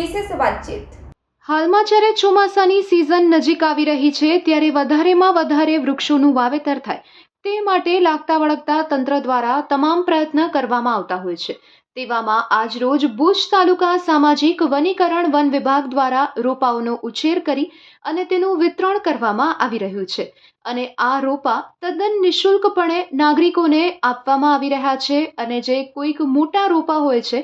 વિશેષ વાતચીત. હાલમાં જ્યારે ચોમાસાની સિઝન નજીક આવી રહી છે, ત્યારે વધારેમાં વધારે વૃક્ષોનું વાવેતર થાય. તે માટે લાગતા વળગતા તંત્ર દ્વારા તમામ પ્રયત્ન કરવામાં આવતા હોય છે. તેવામાં આજરોજ ભુજ તાલુકા સામાજિક વનીકરણ વન વિભાગ દ્વારા રોપાઓનો ઉછેર કરી અને તેનું વિતરણ કરવામાં આવી રહ્યું છે. અને આ રોપા તદ્દન નિઃશુલ્કપણે નાગરિકોને આપવામાં આવી રહ્યા છે અને જે કોઈક મોટા રોપા હોય છે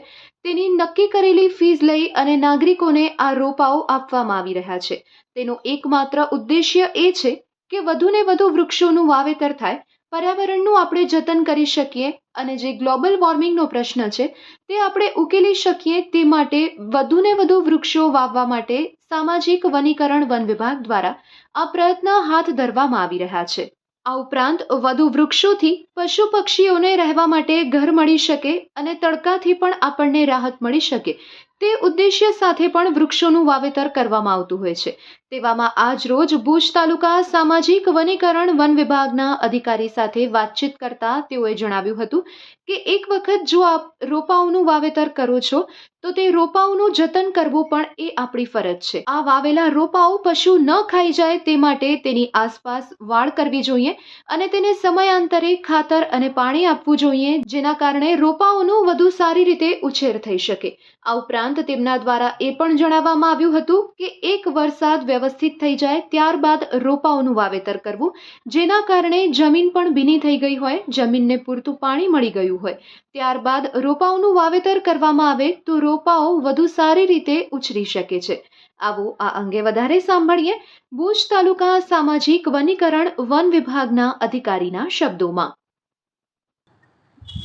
તેની નક્કી કરેલી ફીસ લઈ અને નાગરિકોને આ રોપાઓ આપવામાં આવી રહ્યા છે. તેનો એકમાત્ર ઉદ્દેશ્ય એ છે કે વધુને વધુ વૃક્ષોનું વાવેતર થાય, પર્યાવરણનું આપણે જતન કરી શકીએ અને જે ગ્લોબલ વોર્મિંગનો પ્રશ્ન છે તે આપણે ઉકેલી શકીએ તે માટે વધુને વધુ વૃક્ષો વાવવા માટે સામાજિક વનીકરણ વન વિભાગ દ્વારા આ પ્રયત્ન હાથ ધરવામાં આવી રહ્યા છે. આ ઉપરાંત વધુ વૃક્ષોથી પશુ પક્ષીઓને રહેવા માટે ઘર મળી શકે અને તડકાથી પણ આપણને રાહત મળી શકે. તે ઉદ્દેશ્ય સાથે પણ વૃક્ષોનું વાવેતર કરવામાં આવતું હોય છે. તેવામાં આજ રોજ ભુજ તાલુકા સામાજિક વનીકરણ વન વિભાગના અધિકારી સાથે વાતચીત કરતા તેઓએ જણાવ્યું હતું કે એક વખત જો આપ રોપાઓનું વાવેતર કરો છો, તો તે રોપાઓનું જતન કરવું પણ એ આપણી ફરજ છે. આ વાવેલા રોપાઓ પશુ ન ખાઈ જાય તે માટે તેની આસપાસ વાળ કરવી જોઈએ અને તેને સમયાંતરે ખાતર અને પાણી આપવું જોઈએ, જેના કારણે રોપાઓનું વધુ સારી રીતે ઉછેર થઈ શકે. આ ઉપરાંત તેમના દ્વારા એ પણ જણાવવામાં આવ્યું હતું કે એક વરસાદ વ્યવસ્થિત થઈ જાય, ત્યારબાદ રોપાઓનું વાવેતર કરવું. જેના કારણે જમીન પણ ભીની થઈ ગઈ હોય, જમીનને પૂરતું પાણી મળી ગયું હોય. ત્યારબાદ રોપાઓનું વાવેતર કરવામાં આવે, તો રોપાઓ વધુ સારી રીતે ઉછરી શકે છે. આવો આ અંગે વધારે સાંભળીએ ભુજ તાલુકા સામાજિક વનીકરણ વન વિભાગના અધિકારીના શબ્દોમાં.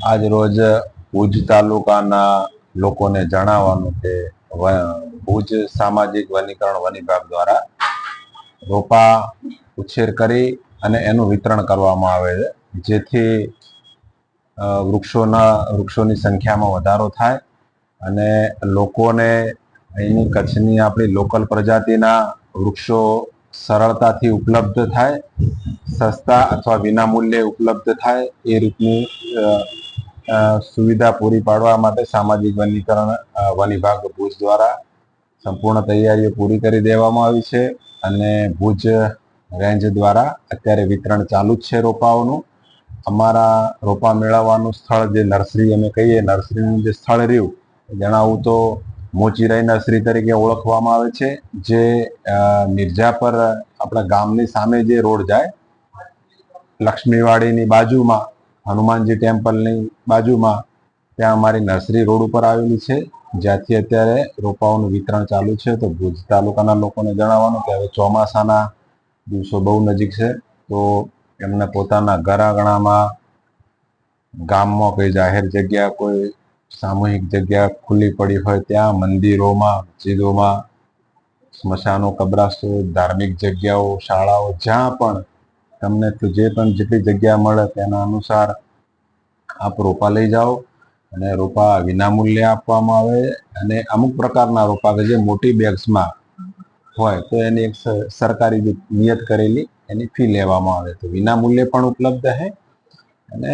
આજ રોજ ભુજ તાલુકાના લોકોને જણાવવાનું કે ભુજ સામાજિક વનીકરણ વન વિભાગ દ્વારા રોપા ઉછેર કરી અને એનું વિતરણ કરવામાં આવે છે. જેથી વૃક્ષોના, વૃક્ષોની સંખ્યામાં વધારો થાય અને લોકોને અહીંની કચ્છની આપણી લોકલ પ્રજાતિના વૃક્ષો સરળતાથી ઉપલબ્ધ થાય, સસ્તા અથવા વિનામૂલ્યે ઉપલબ્ધ થાય એ રીતની સુવિધા પૂરી પાડવા માટે સામાજિક વનીકરણ વન વિભાગ ભુજ દ્વારા સંપૂર્ણ તૈયારીઓ પૂરી કરી દેવામાં આવી છે અને ભુજ રેન્જ દ્વારા અત્યારે વિતરણ ચાલુ જ છે રોપાઓનું. અમારા રોપા મેળવવાનું સ્થળ જે નર્સરી અમે કહીએ, નર્સરીનું જે સ્થળ રહ્યું જણાવું તો મોચીરાઈ નર્સરી તરીકે ઓળખવામાં આવે છે, જે મિર્જાપર આપણા ગામની સામે જે રોડ જાય, લક્ષ્મીવાડીની બાજુમાં, હનુમાનજી ટેમ્પલની બાજુમાં, ત્યાં અમારી નર્સરી રોડ ઉપર આવેલી છે. જ્યાંથી અત્યારે રોપાઓનું વિતરણ ચાલુ છે, તો ભુજ તાલુકાના લોકોને જણાવવાનું કે હવે ચોમાસાના દિવસો બહુ નજીક છે, તો એમને પોતાના ઘરાગણામાં ગામમાં કોઈ જાહેર જગ્યા, કોઈ સામૂહિક જગ્યા ખુલ્લી પડી હોય, ત્યાં મંદિરોમાં, મસ્જિદોમાં, સ્મશાનો, કબ્રાસ્તો, ધાર્મિક જગ્યાઓ, શાળાઓ, જ્યાં પણ તમને જે પણ જેટલી જગ્યા મળે તેના અનુસાર આપ રોપા લઈ જાઓ. અને રોપા વિનામૂલ્યે આપવામાં આવે અને અમુક પ્રકારના રોપા કે જે મોટી બેગ્સમાં હોય, તો એની એક સરકારી નિયત કરેલી એની ફી લેવામાં આવે. તો વિનામૂલ્યે પણ ઉપલબ્ધ છે અને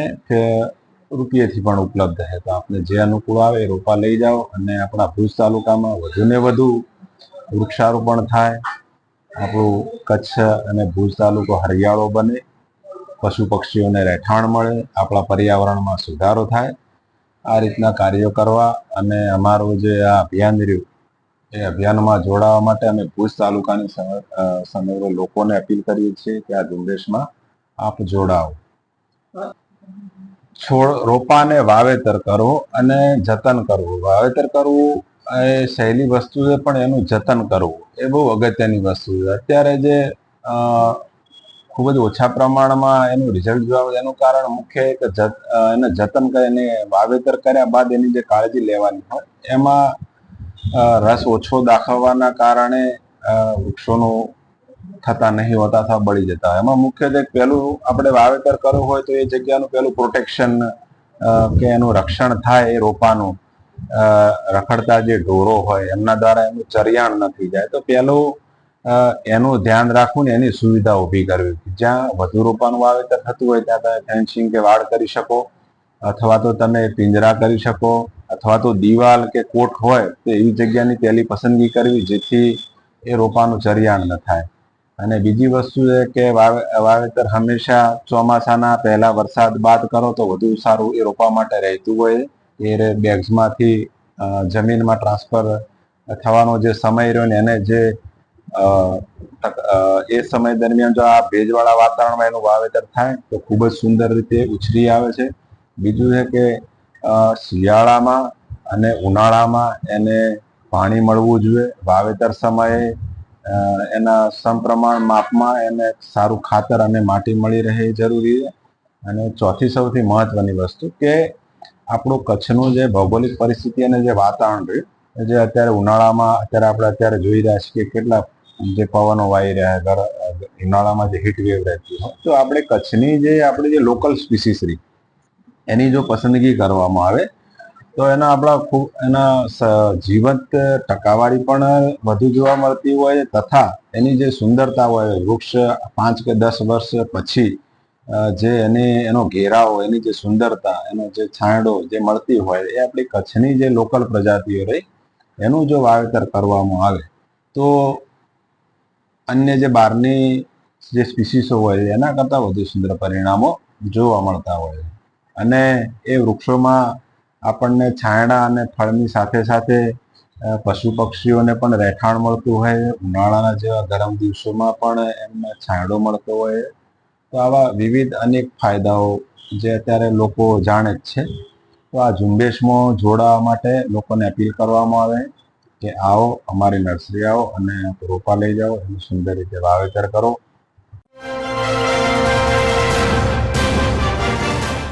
રૂપિયેથી પણ ઉપલબ્ધ છે તો આપને જે અનુકૂળ આવે રોપા લઈ જાઓ અને આપણા ભુજ તાલુકામાં વધુને વધુ વૃક્ષારોપણ થાય, આપણું કચ્છ અને ભુજ તાલુકો હરિયાળો બને, પશુ પક્ષીઓને રહેઠાણ મળે, આપણા પર્યાવરણમાં સુધારો થાય આ રીતના કાર્યો કરવા અને અમારું જે આ અભિયાન રહ્યું, એ અભિયાનમાં જોડાવા માટે અમે ભુજ તાલુકાની સમગ્ર લોકોને અપીલ કરીએ છીએ કે આ ઝુંબેશમાં આપ જોડાઓ. છોડ, રોપાને વાવેતર કરો અને જતન કરવું. વાવેતર કરવું એ સહેલી વસ્તુ છે, પણ એનું જતન કરવું એ બહુ અગત્યની વસ્તુ છે. અત્યારે જે ખૂબ જ ઓછા પ્રમાણમાં એનું રિઝલ્ટ જોવા મળે. એનું કારણ મુખ્ય એક એને જતન કરીને વાવેતર કર્યા બાદ એની જે કાળજી લેવાની હોય, એમાં રસ ઓછો દાખવવાના કારણે વૃક્ષોનું થતા નહીં, હોતા અથવા બળી જતા. એમાં મુખ્યત્વે પહેલું આપણે વાવેતર કરવું હોય તો એ જગ્યાનું પહેલું પ્રોટેક્શન કે એનું રક્ષણ થાય એ રોપાનું રખડતા જે ઢોરો હોય એમના દ્વારા એનું ચરિયાણ ન થઈ જાય. તો પહેલું એનું ધ્યાન રાખવું ને એની સુવિધા ઊભી કરવી. જ્યાં વધુ રોપાનું વાવેતર થતું હોય ત્યાં તમે ફેન્સિંગ કે વાડ કરી શકો, અથવા તો તમે પિંજરા કરી શકો, અથવા તો દિવાલ કે કોટ હોય તો એવી જગ્યાની પહેલી પસંદગી કરવી જેથી એ રોપાનું ચરિયાણ ન થાય. અને બીજી વસ્તુ એ કે વાવે, વાવેતર હંમેશા ચોમાસાના પહેલા વરસાદ બાદ કરો તો વધુ સારું એ રોપા માટે રહેતું હોય. એ બેગ્સમાંથી જમીનમાં ટ્રાન્સફર થવાનો જે સમય રહ્યો ને એને જે એ સમય દરમિયાન જો આ ભેજવાળા વાતાવરણમાં એનું વાવેતર થાય, તો ખૂબ જ સુંદર રીતે ઉછરી આવે છે. બીજું છે કે શિયાળામાં અને ઉનાળામાં એને પાણી મળવું જોઈએ. વાવેતર સમયે એના સમપ્રમાણ માપમાં એને સારું ખાતર અને માટી મળી રહે જરૂરી છે. અને ચોથી સૌથી મહત્વની વસ્તુ કે, આપણું કચ્છનું જે ભૌગોલિક પરિસ્થિતિ અને જે વાતાવરણ રહ્યું જે અત્યારે ઉનાળામાં, અત્યારે આપણે અત્યારે જોઈ રહ્યા છીએ કે કેટલા જે પવનો વાઈ રહ્યા ઘર ઉનાળામાં જે હીટ વેવ રહેતી હોય, તો આપણે કચ્છની જે આપણી જે લોકલ સ્પીસીસ રહી, એની જો પસંદગી કરવામાં આવે, તો એના આપણા ખૂબ, એના જીવંત ટકાવારી પણ વધુ જોવા મળતી હોય તથા એની જે સુંદરતા હોય, વૃક્ષ પાંચ કે દસ વર્ષ પછી જે એની, એનો ઘેરાવ, એની જે સુંદરતા, એનો જે છાંયડો જે મળતી હોય, એ આપણી કચ્છની જે લોકલ પ્રજાતિઓ રહી, એનું જો વાવેતર કરવામાં આવે, તો અન્ય જે બહારની જે સ્પીસીસો હોય, એના કરતાં વધુ સુંદર પરિણામો જોવા મળતા હોય અને એ વૃક્ષોમાં આપણને છાંયડા અને ફળની સાથે સાથે પશુ પક્ષીઓને પણ રહેઠાણ મળતું હોય, ઉનાળાના જેવા ગરમ દિવસોમાં પણ એમને છાંયડો મળતો હોય. તો આવા વિવિધ અનેક ફાયદાઓ જે અત્યારે લોકો જાણે જ છે. તો આ ઝુંબેશમાં જોડાવા માટે લોકોને અપીલ કરવામાં આવે. કે આવો અમારી નર્સરી આવો અને રોપા લઈ જાઓ એનું સુંદર રીતે વાવેતર કરો.